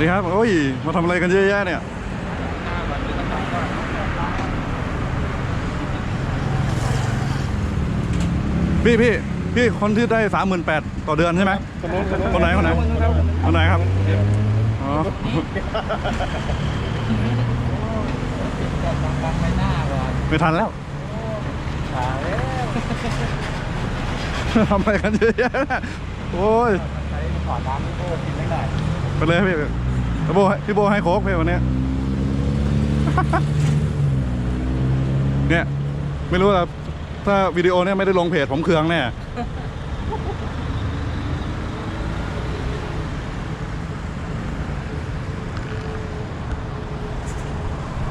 ดีครับ โอ้ย มาทำอะไรกันเยอะแยะเนี่ยพี่พี่พี่คนที่ได้สามหมื่นแปดต่อเดือนใช่ไหมคนไหนคนไหนคนไหนครับอ๋อบังใบหน้าก่อนไม่ทันแล้วขาแล้วทำอะไรกันเยอะแยะเนี่ยโอ้ยใช้ถอดน้ำโอ้กินไม่ได้ไปเลยพี่ พี่โบ้พี่โบให้โค้กพี่วันนี้เนี่ย ไม่รู้ละถ้าวิดีโอเนี่ยไม่ได้ลงเพจผมเคืองแน่